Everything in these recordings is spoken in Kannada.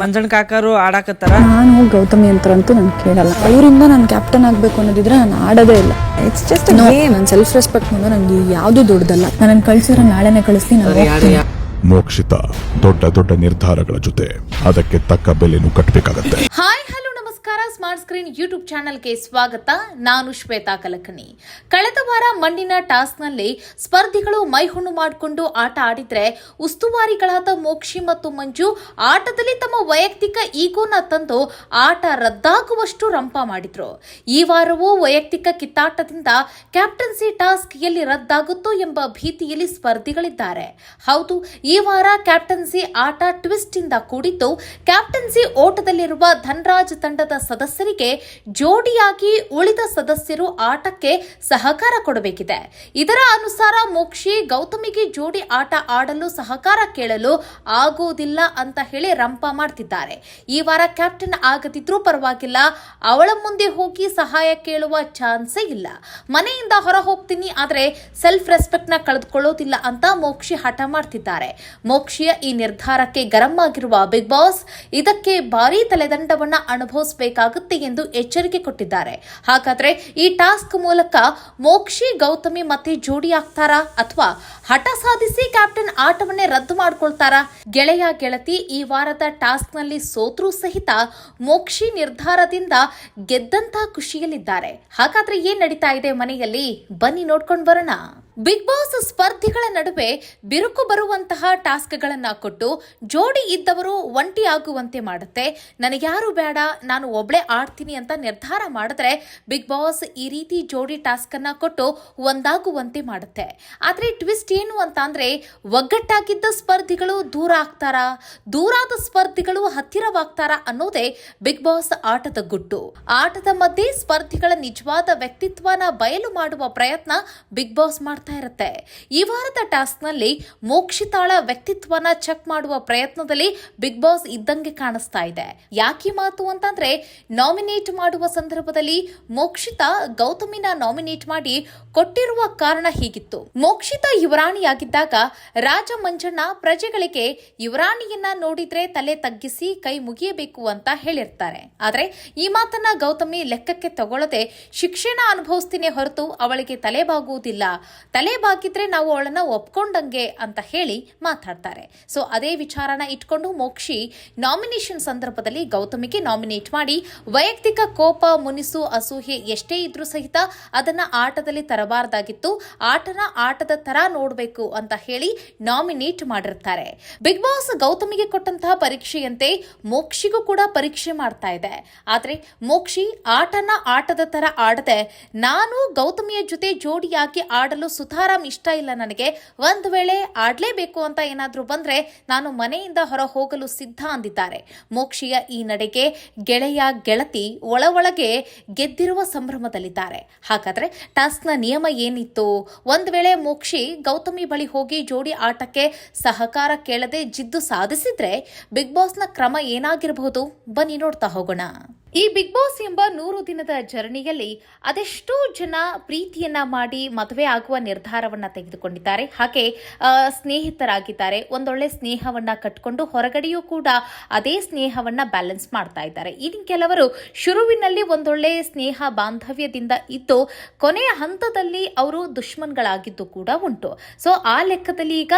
ಮಂಜಣ್ಣ ಕಾಕರು ಆಡಾಕತ್ತಾರ? ನಾನು ಗೌತಮಿ ಅಂತರಂತೂ ನಾನು ಕೇಳಲ್ಲ. ಅವರಿಂದ ನಾನು ಕ್ಯಾಪ್ಟನ್ ಆಗಬೇಕು ಅನ್ನೋದಿದ್ರೆ ನಾನು ಆಡೋದೇ ಇಲ್ಲ. ಇಟ್ಸ್ ಜಸ್ಟ್ ನನ್ನ ಸೆಲ್ಫ್ ರೆಸ್ಪೆಕ್ಟ್ ಮುಂದೆ ನನಗೆ ಯಾವುದು ದೊಡ್ಡದಲ್ಲ. ನನ್ನ ಕಳ್ಸಿರೋ ನಾಳೆನೇ ಕಳಿಸ್ಲಿ ನಾನು ಮೋಕ್ಷಿತ ದೊಡ್ಡ ದೊಡ್ಡ ನಿರ್ಧಾರಗಳ ಜೊತೆ ಅದಕ್ಕೆ ತಕ್ಕ ಬೆಲೆನೂ ಕಟ್ಟಬೇಕಾಗತ್ತೆ ಹಾಯ್ ಹಲೋ ನಮಸ್ಕಾರ. ಸ್ಮಾರ್ಟ್ ಸ್ಕ್ರೀನ್ ಯೂಟ್ಯೂಬ್ ಚಾನೆಲ್ಗೆ ಸ್ವಾಗತ. ನಾನು ಶ್ವೇತಾ ಕಲಕಣಿ. ಕಳೆದ ವಾರ ಮಣ್ಣಿನ ಟಾಸ್ಕ್ನಲ್ಲಿ ಸ್ಪರ್ಧಿಗಳು ಮೈಹುಣ್ಣು ಮಾಡಿಕೊಂಡು ಆಟ ಆಡಿದ್ರೆ ಉಸ್ತುವಾರಿಗಳಾದ ಮೋಕ್ಷಿ ಮತ್ತು ಮಂಜು ಆಟದಲ್ಲಿ ತಮ್ಮ ವೈಯಕ್ತಿಕ ಈಗೋನ ತಂದು ಆಟ ರದ್ದಾಗುವಷ್ಟು ರಂಪ ಮಾಡಿದ್ರು. ಈ ವಾರವೂ ವೈಯಕ್ತಿಕ ಕಿತ್ತಾಟದಿಂದ ಕ್ಯಾಪ್ಟನ್ಸಿ ಟಾಸ್ಕ್ ಎಲ್ಲಿ ರದ್ದಾಗುತ್ತೋ ಎಂಬ ಭೀತಿಯಲ್ಲಿ ಸ್ಪರ್ಧಿಗಳಿದ್ದಾರೆ. ಹೌದು, ಈ ವಾರ ಕ್ಯಾಪ್ಟನ್ಸಿ ಆಟ ಟ್ವಿಸ್ಟ್ ಇಂದ ಕೂಡಿದ್ದು ಕ್ಯಾಪ್ಟನ್ಸಿ ಓಟದಲ್ಲಿರುವ ಧನ್ರಾಜ್ ತಂಡದ ಸದಸ್ಯರಿಗೆ ಜೋಡಿಯಾಗಿ ಉಳಿದ ಸದಸ್ಯರು ಆಟಕ್ಕೆ ಸಹಕಾರ ಕೊಡಬೇಕಿದೆ. ಇದರ ಅನುಸಾರ ಮೋಕ್ಷಿ ಗೌತಮಿಗೆ ಜೋಡಿ ಆಟ ಆಡಲು ಸಹಕಾರ ಕೇಳಲು ಆಗೋದಿಲ್ಲ ಅಂತ ಹೇಳಿ ರಂಪ ಮಾಡ್ತಿದ್ದಾರೆ. ಈ ವಾರ ಕ್ಯಾಪ್ಟನ್ ಆಗದಿದ್ರೂ ಪರವಾಗಿಲ್ಲ. ಅವಳ ಮುಂದೆ ಹೋಗಿ ಸಹಾಯ ಕೇಳುವ ಚಾನ್ಸೇ ಇಲ್ಲ. ಮನೆಯಿಂದ ಹೊರ ಹೋಗ್ತೀನಿ ಆದ್ರೆ ಸೆಲ್ಫ್ ರೆಸ್ಪೆಕ್ಟ್ನ ಕಳೆದುಕೊಳ್ಳೋದಿಲ್ಲ ಅಂತ ಮೋಕ್ಷಿ ಹಠ ಮಾಡ್ತಿದ್ದಾರೆ. ಮೋಕ್ಷಿಯ ಈ ನಿರ್ಧಾರಕ್ಕೆ ಗರಂ ಆಗಿರುವ ಬಿಗ್ ಬಾಸ್ ಇದಕ್ಕೆ ಭಾರೀ ತಲೆದಂಡವನ್ನ ಅನುಭವಿಸಬೇಕಾಗುತ್ತೆ ಎಂದು ಎಚ್ಚರಿಕೆ ಕೊಟ್ಟಿದ್ದಾರೆ. ಹಾಗಾದ್ರೆ ಈ ಟಾಸ್ಕ್ ಮೂಲಕ ಮೋಕ್ಷಿ, ಗೌತಮಿ ಮತ್ತೆ ಜೋಡಿ ಆಗ್ತಾರಾ ಅಥವಾ ಹಠ ಸಾಧಿಸಿ ಕ್ಯಾಪ್ಟನ್ ಆಟವನ್ನೇ ರದ್ದು ಮಾಡ್ಕೊಳ್ತಾರಾ? ಗೆಳೆಯ, ಗೆಳತಿ ಈ ವಾರದ ಟಾಸ್ಕ್ನಲ್ಲಿ ಸೋತ್ರೂ ಸಹಿತ ಮೋಕ್ಷಿ ನಿರ್ಧಾರದಿಂದ ಗೆದ್ದಂತ ಖುಷಿಯಲ್ಲಿದ್ದಾರೆ. ಹಾಗಾದ್ರೆ ಏನ್ ನಡೀತಾ ಇದೆ ಮನೆಯಲ್ಲಿ? ಬನ್ನಿ ನೋಡ್ಕೊಂಡು ಬರೋಣ. ಬಿಗ್ ಬಾಸ್ ಸ್ಪರ್ಧಿಗಳ ನಡುವೆ ಬಿರುಕು ಬರುವಂತಹ ಟಾಸ್ಕ್ಗಳನ್ನು ಕೊಟ್ಟು ಜೋಡಿ ಇದ್ದವರು ಒಂಟಿಯಾಗುವಂತೆ ಮಾಡುತ್ತೆ. ನನಗ್ಯಾರು ಬೇಡ, ನಾನು ಒಬ್ಳೆ ಆಡ್ತೀನಿ ಅಂತ ನಿರ್ಧಾರ ಮಾಡಿದ್ರೆ ಬಿಗ್ ಬಾಸ್ ಈ ರೀತಿ ಜೋಡಿ ಟಾಸ್ಕ್ ಅನ್ನ ಕೊಟ್ಟು ಒಂದಾಗುವಂತೆ ಮಾಡುತ್ತೆ. ಆದರೆ ಟ್ವಿಸ್ಟ್ ಏನು ಅಂತ ಅಂದರೆ ಒಗ್ಗಟ್ಟಾಗಿದ್ದ ಸ್ಪರ್ಧಿಗಳು ದೂರ ಆಗ್ತಾರಾ? ದೂರಾದ ಸ್ಪರ್ಧಿಗಳು ಹತ್ತಿರವಾಗ್ತಾರಾ ಅನ್ನೋದೇ ಬಿಗ್ ಬಾಸ್ ಆಟದ ಗುಟ್ಟು. ಆಟದ ಮಧ್ಯೆ ಸ್ಪರ್ಧಿಗಳ ನಿಜವಾದ ವ್ಯಕ್ತಿತ್ವನ ಬಯಲು ಮಾಡುವ ಪ್ರಯತ್ನ ಬಿಗ್ ಬಾಸ್ ಮಾಡ್ತಾ ಇರುತ್ತೆ. ಈ ವಾರದ ಟಾಸ್ಕ್ನಲ್ಲಿ ಮೋಕ್ಷಿತಾಳ ವ್ಯಕ್ತಿತ್ವನ ಚೆಕ್ ಮಾಡುವ ಪ್ರಯತ್ನದಲ್ಲಿ ಬಿಗ್ ಬಾಸ್ ಇದ್ದಂಗೆ ಕಾಣಿಸ್ತಾ ಇದೆ. ಯಾಕೆ ಮಾತು ಅಂತಂದ್ರೆ, ನಾಮಿನೇಟ್ ಮಾಡುವ ಸಂದರ್ಭದಲ್ಲಿ ಮೋಕ್ಷಿತಾ ಗೌತಮಿನ ನಾಮಿನೇಟ್ ಮಾಡಿ ಕೊಟ್ಟಿರುವ ಕಾರಣ ಹೀಗಿತ್ತು. ಮೋಕ್ಷಿತ ಯುವರಾಣಿಯಾಗಿದ್ದಾಗ ರಾಜ ಮಂಜಣ್ಣ ಪ್ರಜೆಗಳಿಗೆ ಯುವರಾಣಿಯನ್ನ ನೋಡಿದ್ರೆ ತಲೆ ತಗ್ಗಿಸಿ ಕೈ ಮುಗಿಯಬೇಕು ಅಂತ ಹೇಳಿರ್ತಾರೆ. ಆದ್ರೆ ಈ ಮಾತನ್ನ ಗೌತಮಿ ಲೆಕ್ಕಕ್ಕೆ ತಗೊಳ್ಳದೆ ಶಿಕ್ಷಣ ಅನುಭವಿಸ್ತೀನಿ ಹೊರತು ಅವಳಿಗೆ ತಲೆ ಬಾಗುವುದಿಲ್ಲ. ತಲೆ ಬಾಕಿದ್ರೆ ನಾವು ಅವಳನ್ನ ಒಪ್ಕೊಂಡಂಗೆ ಅಂತ ಹೇಳಿ ಮಾತಾಡ್ತಾರೆ. ಸೊ ಅದೇ ವಿಚಾರನ ಇಟ್ಕೊಂಡು ಮೋಕ್ಷಿ ನಾಮಿನೇಷನ್ ಸಂದರ್ಭದಲ್ಲಿ ಗೌತಮಿಗೆ ನಾಮಿನೇಟ್ ಮಾಡಿ, ವೈಯಕ್ತಿಕ ಕೋಪ, ಮುನಿಸು ಅಸೂಹೆ ಎಷ್ಟೇ ಇದ್ರೂ ಸಹಿತ ಅದನ್ನ ಆಟದಲ್ಲಿ ತರಬಾರ್ದಾಗಿತ್ತು. ಆಟನ ಆಟದ ತರ ನೋಡಬೇಕು ಅಂತ ಹೇಳಿ ನಾಮಿನೇಟ್ ಮಾಡಿರ್ತಾರೆ. ಬಿಗ್ ಬಾಸ್ ಗೌತಮಿಗೆ ಕೊಟ್ಟಂತಹ ಪರೀಕ್ಷೆಯಂತೆ ಮೋಕ್ಷಿಗೂ ಕೂಡ ಪರೀಕ್ಷೆ ಮಾಡ್ತಾ ಇದೆ. ಆದ್ರೆ ಮೋಕ್ಷಿ ಆಟನ ಆಟದ ತರ ಆಡದೆ ನಾನು ಗೌತಮಿಯ ಜೊತೆ ಜೋಡಿಯಾಗಿ ಆಡಲು ಸುತಾರಾಮ್ ಇಷ್ಟ ಇಲ್ಲ ನನಗೆ. ಒಂದ್ ವೇಳೆ ಆಡಲೇಬೇಕು ಅಂತ ಏನಾದರೂ ಬಂದ್ರೆ ನಾನು ಮನೆಯಿಂದ ಹೊರ ಹೋಗಲು ಸಿದ್ಧ ಅಂದಿದ್ದಾರೆ. ಮೋಕ್ಷಿಯ ಈ ನಡೆಗೆ ಗೆಳೆಯ ಗೆಳತಿ ಒಳ ಒಳಗೆ ಗೆದ್ದಿರುವ ಸಂಭ್ರಮದಲ್ಲಿದ್ದಾರೆ. ಹಾಗಾದರೆ ಟಾಸ್ಕ್ನ ನಿಯಮ ಏನಿತ್ತು? ಒಂದ್ ವೇಳೆ ಮೋಕ್ಷಿ ಗೌತಮಿ ಬಳಿ ಹೋಗಿ ಜೋಡಿ ಆಟಕ್ಕೆ ಸಹಕಾರ ಕೇಳದೆ ಜಿದ್ದು ಸಾಧಿಸಿದ್ರೆ ಬಿಗ್ ಬಾಸ್ನ ಕ್ರಮ ಏನಾಗಿರಬಹುದು? ಬನ್ನಿ ನೋಡ್ತಾ ಹೋಗೋಣ. ಈ ಬಿಗ್ ಬಾಸ್ ಎಂಬ ನೂರು ದಿನದ ಜರ್ನಿಯಲ್ಲಿ ಅದೆಷ್ಟೋ ಜನ ಪ್ರೀತಿಯನ್ನ ಮಾಡಿ ಮದುವೆ ಆಗುವ ನಿರ್ಧಾರವನ್ನ ತೆಗೆದುಕೊಂಡಿದ್ದಾರೆ. ಹಾಗೆ ಸ್ನೇಹಿತರಾಗಿದ್ದಾರೆ. ಒಂದೊಳ್ಳೆ ಸ್ನೇಹವನ್ನ ಕಟ್ಕೊಂಡು ಹೊರಗಡೆಯೂ ಕೂಡ ಅದೇ ಸ್ನೇಹವನ್ನ ಬ್ಯಾಲೆನ್ಸ್ ಮಾಡ್ತಾ ಇದ್ದಾರೆ. ಇನ್ನು ಕೆಲವರು ಶುರುವಿನಲ್ಲಿ ಒಂದೊಳ್ಳೆ ಸ್ನೇಹ ಬಾಂಧವ್ಯದಿಂದ ಇದ್ದು, ಕೊನೆಯ ಹಂತದಲ್ಲಿ ಅವರು ದುಶ್ಮನ್ಗಳಾಗಿದ್ದು ಕೂಡ ಉಂಟು. ಸೊ ಆ ಲೆಕ್ಕದಲ್ಲಿ ಈಗ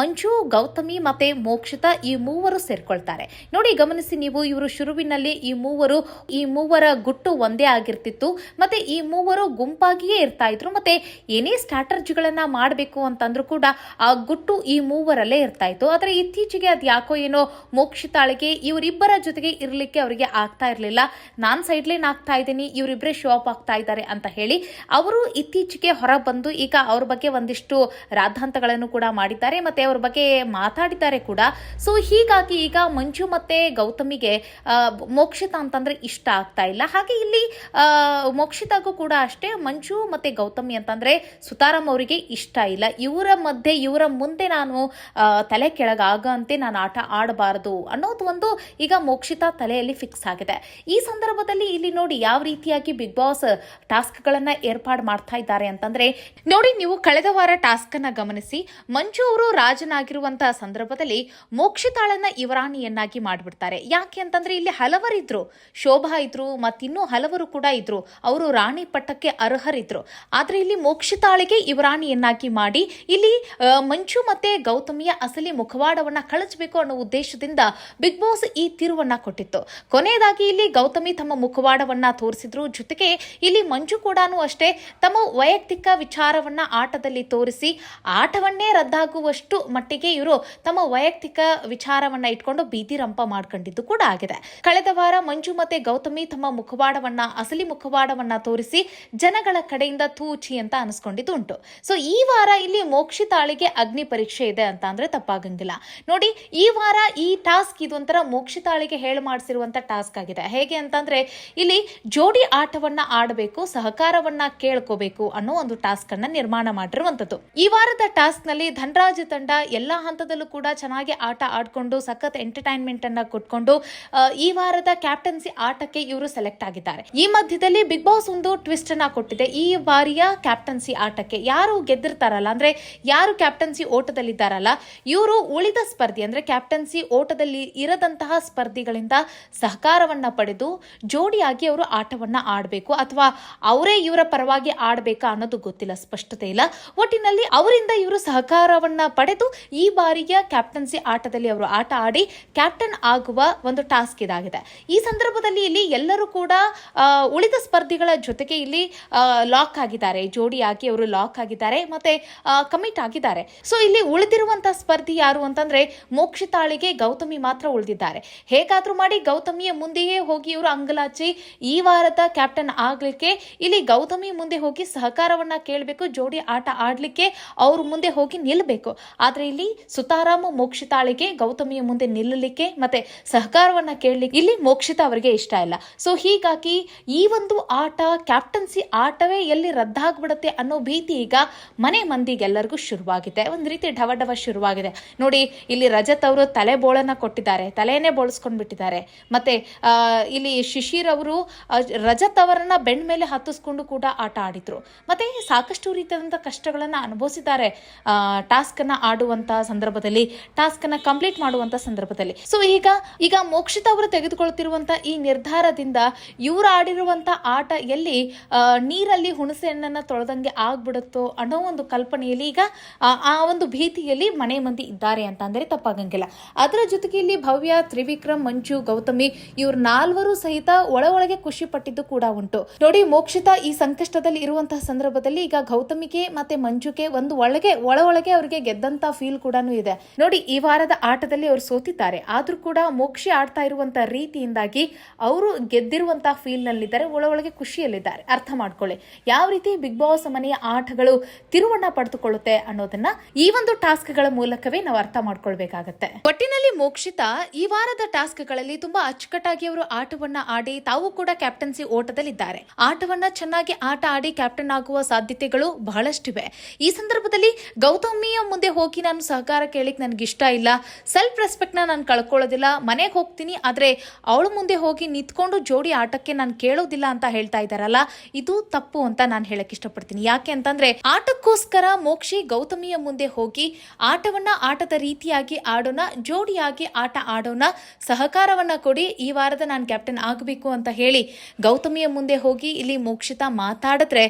ಮಂಜು, ಗೌತಮಿ ಮತ್ತೆ ಮೋಕ್ಷಿತ ಈ ಮೂವರು ಸೇರ್ಕೊಳ್ತಾರೆ. ನೋಡಿ, ಗಮನಿಸಿ ನೀವು ಇವರು ಶುರುವಿನಲ್ಲಿ ಈ ಮೂವರು ಈ ಮೂವರ ಗುಟ್ಟು ಒಂದೇ ಆಗಿರ್ತಿತ್ತು. ಮತ್ತೆ ಈ ಮೂವರು ಗುಂಪಾಗಿಯೇ ಇರ್ತಾ ಇದ್ರು ಮತ್ತೆ ಏನೇ ಸ್ಟ್ರಾಟರ್ಜಿಗಳನ್ನ ಮಾಡಬೇಕು ಅಂತಂದ್ರೂ ಕೂಡ ಆ ಗುಟ್ಟು ಈ ಮೂವರಲ್ಲೇ ಇರ್ತಾ ಇತ್ತು ಆದ್ರೆ ಇತ್ತೀಚೆಗೆ ಅದು ಯಾಕೋ ಏನೋ ಮೋಕ್ಷಿತಾಳಿಗೆ ಇವರಿಬ್ಬರ ಜೊತೆಗೆ ಇರಲಿಕ್ಕೆ ಅವರಿಗೆ ಆಗ್ತಾ ಇರಲಿಲ್ಲ. ನಾನ್ ಸೈಡ್ಲೇನ್ ಆಗ್ತಾ ಇದ್ದೀನಿ ಇವರಿಬ್ಬರೇ ಶೋ ಅಪ್ ಆಗ್ತಾ ಇದ್ದಾರೆ ಅಂತ ಹೇಳಿ ಅವರು ಇತ್ತೀಚೆಗೆ ಹೊರ ಬಂದು ಈಗ ಅವ್ರ ಬಗ್ಗೆ ಒಂದಿಷ್ಟು ರಾದ್ಧಾಂತಗಳನ್ನು ಕೂಡ ಮಾಡಿದ್ದಾರೆ. ಮತ್ತೆ ಅವ್ರ ಬಗ್ಗೆ ಮಾತಾಡಿದ್ದಾರೆ ಕೂಡ. ಸೊ ಹೀಗಾಗಿ ಈಗ ಮಂಜು ಮತ್ತೆ ಗೌತಮಿಗೆ ಮೋಕ್ಷಿತ ಅಂತಂದ್ರೆ ಇಷ್ಟ ಆಗ್ತಾ ಇಲ್ಲ. ಹಾಗೆ ಇಲ್ಲಿ ಮೋಕ್ಷಿತಾಗೂ ಕೂಡ ಅಷ್ಟೇ. ಮಂಜು ಮತ್ತೆ ಗೌತಮಿ ಅಂತಂದ್ರೆ ಸುತಾರಾಮ್ ಅವರಿಗೆ ಇಷ್ಟ ಇಲ್ಲ. ಇವರ ಮಧ್ಯೆ, ಇವರ ಮುಂದೆ ನಾನು ತಲೆ ಕೆಳಗಾಗಂತೆ ನಾನು ಆಟ ಆಡಬಾರದು ಅನ್ನೋದು ಒಂದು ಈಗ ಮೋಕ್ಷಿತಾ ತಲೆಯಲ್ಲಿ ಫಿಕ್ಸ್ ಆಗಿದೆ. ಈ ಸಂದರ್ಭದಲ್ಲಿ ಇಲ್ಲಿ ನೋಡಿ ಯಾವ ರೀತಿಯಾಗಿ ಬಿಗ್ ಬಾಸ್ ಟಾಸ್ಕ್ ಗಳನ್ನ ಏರ್ಪಾಡು ಮಾಡ್ತಾ ಇದ್ದಾರೆ ಅಂತಂದ್ರೆ, ನೋಡಿ ನೀವು ಕಳೆದ ವಾರ ಟಾಸ್ಕ್ ಅನ್ನ ಗಮನಿಸಿ, ಮಂಜು ಅವರು ರಾಜನಾಗಿರುವಂತಹ ಸಂದರ್ಭದಲ್ಲಿ ಮೋಕ್ಷಿತಾಳನ್ನ ಇವರಾಣಿಯನ್ನಾಗಿ ಮಾಡಿಬಿಡ್ತಾರೆ. ಯಾಕೆ ಅಂತಂದ್ರೆ ಇಲ್ಲಿ ಹಲವರಿದ್ರು. ಶೋಭಾ ಇದ್ರು, ಮತ್ತಿನ್ನೂ ಹಲವರು ಕೂಡ ಇದ್ರು. ಅವರು ರಾಣಿ ಪಟ್ಟಕ್ಕೆ ಅರ್ಹರಿದ್ರು. ಆದ್ರೆ ಇಲ್ಲಿ ಮೋಕ್ಷಿತಾಳಿಗೆ ಯುವರಾಣಿಯನ್ನಾಗಿ ಮಾಡಿ, ಇಲ್ಲಿ ಮಂಚು ಮತ್ತೆ ಗೌತಮಿಯ ಅಸಲಿ ಮುಖವಾಡವನ್ನ ಕಳಚಬೇಕು ಅನ್ನೋ ಉದ್ದೇಶದಿಂದ ಬಿಗ್ ಬಾಸ್ ಈ ತಿರುವನ್ನ ಕೊಟ್ಟಿತ್ತು. ಕೊನೆಯದಾಗಿ ಇಲ್ಲಿ ಗೌತಮಿ ತಮ್ಮ ಮುಖವಾಡವನ್ನ ತೋರಿಸಿದ್ರು. ಜೊತೆಗೆ ಇಲ್ಲಿ ಮಂಜು ಕೂಡ ಅಷ್ಟೇ ತಮ್ಮ ವೈಯಕ್ತಿಕ ವಿಚಾರವನ್ನ ಆಟದಲ್ಲಿ ತೋರಿಸಿ, ಆಟವನ್ನೇ ರದ್ದಾಗುವಷ್ಟು ಮಟ್ಟಿಗೆ ಇವರು ತಮ್ಮ ವೈಯಕ್ತಿಕ ವಿಚಾರವನ್ನ ಇಟ್ಕೊಂಡು ಬೀದಿ ರಂಪ ಮಾಡ್ಕೊಂಡಿದ್ದು ಕೂಡ ಆಗಿದೆ. ಕಳೆದ ವಾರ ಮಂಜು ಮತ್ತೆ ಗೌತಮಿ ತಮ್ಮ ಮುಖವಾಡವನ್ನ, ಅಸಲಿ ಮುಖವಾಡವನ್ನ ತೋರಿಸಿ ಜನಗಳ ಕಡೆಯಿಂದ ತೂಚಿ ಅಂತ ಅನಿಸ್ಕೊಂಡಿದ್ದು ಉಂಟು ಸೊ ಈ ವಾರ ಇಲ್ಲಿ ಮೋಕ್ಷಿತಾಳಿಗೆ ಅಗ್ನಿ ಪರೀಕ್ಷೆ ಇದೆ ಅಂತ ಅಂದ್ರೆ ತಪ್ಪಾಗಂಗಿಲ್ಲ. ನೋಡಿ, ಈ ವಾರ ಈ ಟಾಸ್ಕ್ ಇದು ಒಂಥರ ಮೋಕ್ಷಿತಾಳಿಗೆ ಹೇಳಿ ಮಾಡಿಸಿರುವಂತ ಟಾಸ್ಕ್ ಆಗಿದೆ. ಹೇಗೆ ಅಂತಂದ್ರೆ, ಇಲ್ಲಿ ಜೋಡಿ ಆಟವನ್ನ ಆಡಬೇಕು, ಸಹಕಾರವನ್ನ ಕೇಳ್ಕೋಬೇಕು ಅನ್ನೋ ಒಂದು ಟಾಸ್ಕ್ ಅನ್ನ ನಿರ್ಮಾಣ ಮಾಡಿರುವಂತದ್ದು ಈ ವಾರದ ಟಾಸ್ಕ್ನಲ್ಲಿ ಧನರಾಜ್ ತಂಡ ಎಲ್ಲಾ ಹಂತದಲ್ಲೂ ಕೂಡ ಚೆನ್ನಾಗಿ ಆಟ ಆಡ್ಕೊಂಡು, ಸಖತ್ ಎಂಟರ್ಟೈನ್ಮೆಂಟ್ ಅನ್ನ ಕೊಟ್ಕೊಂಡು ಈ ವಾರದ ಕ್ಯಾಪ್ಟನ್ಸಿ ಆಟಕ್ಕೆ ಇವರು ಸೆಲೆಕ್ಟ್ ಆಗಿದ್ದಾರೆ. ಈ ಮಧ್ಯದಲ್ಲಿ ಬಿಗ್ ಬಾಸ್ ಒಂದು ಟ್ವಿಸ್ಟ್ ಅನ್ನ ಕೊಟ್ಟಿದೆ. ಈ ಬಾರಿಯ ಕ್ಯಾಪ್ಟನ್ಸಿ ಆಟಕ್ಕೆ ಯಾರು ಗೆದ್ದಿರ್ತಾರಲ್ಲ, ಅಂದ್ರೆ ಯಾರು ಕ್ಯಾಪ್ಟನ್ಸಿ ಓಟದಲ್ಲಿದ್ದಾರಲ್ಲ, ಇವರು ಉಳಿದ ಸ್ಪರ್ಧಿ, ಅಂದ್ರೆ ಕ್ಯಾಪ್ಟನ್ಸಿ ಓಟದಲ್ಲಿ ಇರದಂತಹ ಸ್ಪರ್ಧಿಗಳಿಂದ ಸಹಕಾರವನ್ನ ಪಡೆದು ಜೋಡಿಯಾಗಿ ಅವರು ಆಟವನ್ನ ಆಡಬೇಕು. ಅಥವಾ ಅವರೇ ಇವರ ಪರವಾಗಿ ಆಡಬೇಕಾ ಅನ್ನೋದು ಗೊತ್ತಿಲ್ಲ, ಸ್ಪಷ್ಟತೆ ಇಲ್ಲ. ಒಟ್ಟಿನಲ್ಲಿ ಅವರಿಂದ ಇವರು ಸಹಕಾರವನ್ನ ಪಡೆದು ಈ ಬಾರಿಯ ಕ್ಯಾಪ್ಟನ್ಸಿ ಆಟದಲ್ಲಿ ಅವರು ಆಟ ಆಡಿ ಕ್ಯಾಪ್ಟನ್ ಆಗುವ ಒಂದು ಟಾಸ್ಕ್ ಇದಾಗಿದೆ. ಈ ಸಂದರ್ಭದಲ್ಲಿ ಇಲ್ಲಿ ಎಲ್ಲರೂ ಕೂಡ ಉಳಿದ ಸ್ಪರ್ಧಿಗಳ ಜೊತೆಗೆ ಇಲ್ಲಿ ಲಾಕ್ ಆಗಿದ್ದಾರೆ. ಜೋಡಿಯಾಗಿ ಅವರು ಲಾಕ್ ಆಗಿದ್ದಾರೆ, ಮತ್ತೆ ಕಮಿಟ್ ಆಗಿದ್ದಾರೆ. ಸೊ ಇಲ್ಲಿ ಉಳಿದಿರುವಂತಹ ಸ್ಪರ್ಧಿ ಯಾರು ಅಂತಂದ್ರೆ, ಮೋಕ್ಷಿತಾಳಿಗೆ ಗೌತಮಿ ಮಾತ್ರ ಉಳಿದಿದ್ದಾರೆ. ಹೇಗಾದ್ರೂ ಮಾಡಿ ಗೌತಮಿಯ ಮುಂದೆಯೇ ಹೋಗಿ ಇವರು ಅಂಗಲಾಚಿ ಈ ವಾರದ ಕ್ಯಾಪ್ಟನ್ ಆಗ್ಲಿಕ್ಕೆ, ಇಲ್ಲಿ ಗೌತಮಿ ಮುಂದೆ ಹೋಗಿ ಸಹಕಾರವನ್ನ ಕೇಳಬೇಕು, ಜೋಡಿ ಆಟ ಆಡ್ಲಿಕ್ಕೆ ಅವ್ರ ಮುಂದೆ ಹೋಗಿ ನಿಲ್ಲಬೇಕು ಆದ್ರೆ ಇಲ್ಲಿ ಸುತಾರಾಮ ಮೋಕ್ಷಿತಾಳಿಗೆ ಗೌತಮಿಯ ಮುಂದೆ ನಿಲ್ಲಲಿಕ್ಕೆ ಮತ್ತೆ ಸಹಕಾರವನ್ನ ಕೇಳಲಿಕ್ಕೆ, ಇಲ್ಲಿ ಮೋಕ್ಷಿತ ಅವರಿಗೆ ಇಷ್ಟ ಇಲ್ಲ. ಸೊ ಹೀಗಾಗಿ ಈ ಒಂದು ಆಟ ಕ್ಯಾಪ್ಟನ್ಸಿ ಆಟವೇ ಎಲ್ಲಿ ರದ್ದಾಗ್ಬಿಡುತ್ತೆ ಅನ್ನೋ ಭೀತಿ ಈಗ ಮನೆ ಮಂದಿಗೆಲ್ಲರಿಗೂ ಶುರುವಾಗಿದೆ. ಒಂದು ರೀತಿ ಢವ ಢವ ಶುರುವಾಗಿದೆ. ನೋಡಿ, ಇಲ್ಲಿ ರಜತ್ ಅವರು ತಲೆ ಬೋಳನ್ನ ಕೊಟ್ಟಿದ್ದಾರೆ. ತಲೆಯೇ ಬೋಳಿಸ್ಕೊಂಡು ಬಿಟ್ಟಿದ್ದಾರೆ ಮತ್ತೆ ಇಲ್ಲಿ ಶಿಶಿರ್ ಅವರು ರಜತ್ ಅವರನ್ನ ಬೆಂಡ್ ಮೇಲೆ ಹತ್ತಿಸ್ಕೊಂಡು ಕೂಡ ಆಟ ಆಡಿದ್ರು. ಮತ್ತೆ ಸಾಕಷ್ಟು ರೀತಿಯಾದಂತಹ ಕಷ್ಟಗಳನ್ನ ಅನುಭವಿಸಿದ್ದಾರೆ ಟಾಸ್ಕ್ ಅನ್ನ ಆಡುವಂತ ಸಂದರ್ಭದಲ್ಲಿ, ಟಾಸ್ಕ್ ಅನ್ನ ಕಂಪ್ಲೀಟ್ ಮಾಡುವಂತ ಸಂದರ್ಭದಲ್ಲಿ. ಸೊ ಈಗ ಈಗ ಮೋಕ್ಷಿತ ಅವರು ತೆಗೆದುಕೊಳ್ಳುತ್ತಿರುವಂತಹ ಈ ನಿರ್ಧಾರದಿಂದ ಇವರು ಆಡಿರುವಂಥ ಆಟ ಎಲ್ಲಿ ನೀರಲ್ಲಿ ಹುಣಸೆ ಹಣ್ಣನ್ನು ತೊಳೆದಂಗೆ ಆಗ್ಬಿಡುತ್ತೋ ಅನ್ನೋ ಒಂದು ಕಲ್ಪನೆಯಲ್ಲಿ ಈಗ ಆ, ಒಂದು ಭೀತಿಯಲ್ಲಿ ಮನೆ ಮಂದಿ ಇದ್ದಾರೆ ಅಂತ ಅಂದ್ರೆ ತಪ್ಪಾಗಂಗಿಲ್ಲ. ಅದರ ಜೊತೆಗೆ ಇಲ್ಲಿ ಭವ್ಯ ತ್ರಿವಿಕ್ರಮ್ ಮಂಜು ಗೌತಮಿ ಇವ್ರ ನಾಲ್ವರು ಸಹಿತ ಒಳ ಒಳಗೆ ಖುಷಿ ಪಟ್ಟಿದ್ದು ಕೂಡ ಉಂಟು. ನೋಡಿ ಮೋಕ್ಷಿತ ಈ ಸಂಕಷ್ಟದಲ್ಲಿ ಇರುವಂತಹ ಸಂದರ್ಭದಲ್ಲಿ ಈಗ ಗೌತಮಿಗೆ ಮತ್ತೆ ಮಂಜುಗೆ ಒಂದು ಒಳಗೆ ಒಳ ಒಳಗೆ ಅವರಿಗೆ ಗೆದ್ದಂತ ಫೀಲ್ ಕೂಡ ಇದೆ. ನೋಡಿ ಈ ವಾರದ ಆಟದಲ್ಲಿ ಅವರು ಸೋತಿದ್ದಾರೆ. ಆದ್ರೂ ಕೂಡ ಮೋಕ್ಷಿ ಆಡ್ತಾ ಇರುವಂತಹ ರೀತಿಯಿಂದಾಗಿ ಅವರು ಗೆದ್ದಿರುವಂತಹ ಫೀಲ್ ನಲ್ಲಿದ್ದಾರೆ ಒಳ ಒಳಗೆ ಖುಷಿಯಲ್ಲಿದ್ದಾರೆ. ಅರ್ಥ ಮಾಡ್ಕೊಳ್ಳಿ. ಯಾವ ರೀತಿ ಬಿಗ್ ಬಾಸ್ ಮನೆಯ ಆಟಗಳು ತಿರುವಣ್ಣ ಪಡೆದುಕೊಳ್ಳುತ್ತೆ ಅನ್ನೋದನ್ನ ಈ ಒಂದು ಟಾಸ್ಕ್ಗಳ ಮೂಲಕವೇ ನಾವು ಅರ್ಥ ಮಾಡ್ಕೊಳ್ಬೇಕಾಗತ್ತೆ. ಒಟ್ಟಿನಲ್ಲಿ ಮೋಕ್ಷಿತ, ಈ ವಾರದ ಟಾಸ್ಕ್ಗಳಲ್ಲಿ ತುಂಬಾ ಅಚ್ಚುಕಟ್ಟಾಗಿ ಅವರು ಆಟವನ್ನ ಆಡಿ ತಾವು ಕೂಡ ಕ್ಯಾಪ್ಟನ್ಸಿ ಓಟದಲ್ಲಿದ್ದಾರೆ. ಆಟವನ್ನ ಚೆನ್ನಾಗಿ ಆಟ ಆಡಿ ಕ್ಯಾಪ್ಟನ್ ಆಗುವ ಸಾಧ್ಯತೆಗಳು ಬಹಳಷ್ಟಿವೆ. ಈ ಸಂದರ್ಭದಲ್ಲಿ ಗೌತಮಿಯ ಮುಂದೆ ಹೋಗಿ ನಾನು ಸಹಕಾರ ಕೇಳಿಕ್ ನನ್ಗೆ ಇಷ್ಟ ಇಲ್ಲ. ಸೆಲ್ಫ್ ರೆಸ್ಪೆಕ್ಟ್ನ ನಾನು ಕಳ್ಕೊಳ್ಳೋದಿಲ್ಲ. ಮನೆಗೆ ಹೋಗ್ತೀನಿ, ಆದ್ರೆ ಅವಳು ಮುಂದೆ ಹೋಗಿ ನಿಂತ್ಕೊಂಡು ಜೋಡಿ ಆಟಕ್ಕೆ ನಾನು ಕೇಳೋದಿಲ್ಲ ಅಂತ ಹೇಳ್ತಾ ಇದ್ದಾರಲ್ಲ, ಇದು ತಪ್ಪು ಅಂತ ನಾನು ಹೇಳಕ್ ಇಷ್ಟಪಡ್ತೀನಿ. ಯಾಕೆ ಅಂತಂದ್ರೆ, ಆಟಕ್ಕೋಸ್ಕರ ಮೋಕ್ಷಿ ಗೌತಮಿಯ ಮುಂದೆ ಹೋಗಿ ಆಟವನ್ನ ಆಟದ ರೀತಿಯಾಗಿ ಆಡೋಣ, ಜೋಡಿಯಾಗಿ ಆಟ ಆಡೋಣ, ಸಹಕಾರವನ್ನ ಕೊಡಿ, ಈ ವಾರದ ನಾನು ಕ್ಯಾಪ್ಟನ್ ಆಗಬೇಕು ಅಂತ ಹೇಳಿ ಗೌತಮಿಯ ಮುಂದೆ ಹೋಗಿ ಇಲ್ಲಿ ಮೋಕ್ಷಿತ ಮಾತಾಡಿದ್ರೆ,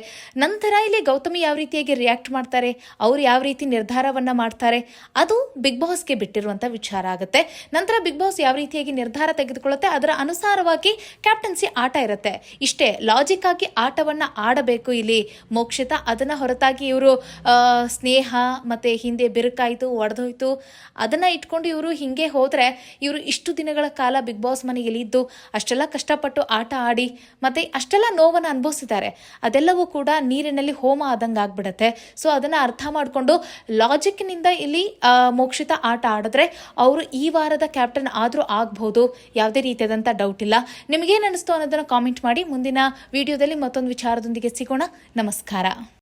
ನಂತರ ಇಲ್ಲಿ ಗೌತಮಿ ಯಾವ ರೀತಿಯಾಗಿ ರಿಯಾಕ್ಟ್ ಮಾಡ್ತಾರೆ, ಅವ್ರು ಯಾವ ರೀತಿ ನಿರ್ಧಾರವನ್ನ ಮಾಡ್ತಾರೆ, ಅದು ಬಿಗ್ ಬಾಸ್ಗೆ ಬಿಟ್ಟಿರುವಂತ ವಿಚಾರ ಆಗುತ್ತೆ. ನಂತರ ಬಿಗ್ ಬಾಸ್ ಯಾವ ರೀತಿಯಾಗಿ ನಿರ್ಧಾರ ತೆಗೆದುಕೊಳ್ಳುತ್ತೆ, ಅದರ ಅನುಸಾರವಾಗಿ ಕ್ಯಾಪ್ಟನ್ಸಿ ಆಟ ಇರುತ್ತೆ. ಇಷ್ಟೇ ಲಾಜಿಕ್ ಆಗಿ ಆಟವನ್ನ ಆಡಬೇಕು ಇಲ್ಲಿ. ಮೋಕ್ಷಿತ ಅದನ್ನ ಹೊರತಾಗಿ ಇವರು ಸ್ನೇಹ ಮತ್ತೆ ಹಿಂದೆ ಬಿರುಕಾಯ್ತು, ಒಡೆದೋಯ್ತು, ಅದನ್ನ ಇಟ್ಕೊಂಡು ಇವರು ಹಿಂಗೆ ಹೋದ್ರೆ ಇವರು ಇಷ್ಟು ದಿನಗಳ ಕಾಲ ಬಿಗ್ ಬಾಸ್ ಮನೆಯಲ್ಲಿ ಇದ್ದು ಅಷ್ಟೆಲ್ಲ ಕಷ್ಟಪಟ್ಟು ಆಟ ಆಡಿ ಮತ್ತೆ ಅಷ್ಟೆಲ್ಲ ನೋವನ್ನು ಅನುಭವಿಸಿದ್ದಾರೆ. ಅದೆಲ್ಲವೂ ಕೂಡ ನೀರಿನಲ್ಲಿ ಹೋಮ ಆದಂಗೆ ಆಗ್ಬಿಡತ್ತೆ. ಸೊ ಅದನ್ನ ಅರ್ಥ ಮಾಡಿಕೊಂಡು ಲಾಜಿಕ್ನಿಂದ ಇಲ್ಲಿ ಮೋಕ್ಷಿತ ಆಟ ಆಡಿದ್ರೆ ಅವರು ಈ ವಾರದ ಕ್ಯಾಪ್ಟನ್ ಆದರೂ ಆಗ್ಬಹುದು ಯಾವುದೇ ರೀತಿಯಾದಂಥ ಡೌಟ್ ಇಲ್ಲ. ನಿಮಗೇನು ಅನ್ನಿಸ್ತು ಅನ್ನೋದನ್ನು ಕಾಮೆಂಟ್ ಮಾಡಿ ಮುಂದಿನ ವಿಡಿಯೋದಲ್ಲಿ ಮತ್ತೊಂದು ವಿಚಾರದೊಂದಿಗೆ ಸಿಗೋಣ. ನಮಸ್ಕಾರ.